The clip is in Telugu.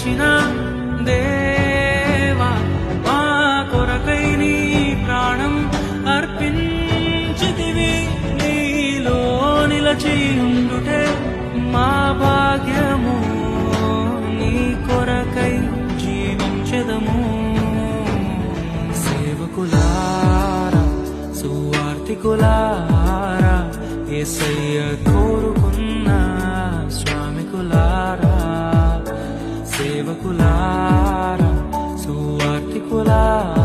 నిలచిన దేవా మా కొరకై నీ ప్రాణం అర్పించితివి. నీలో నిలచి ఉండుటే మా భాగ్యము నీ కొరకై జీవించదము. సేవకులారా సువార్తికులారా ఏసయ్య articular, su articular.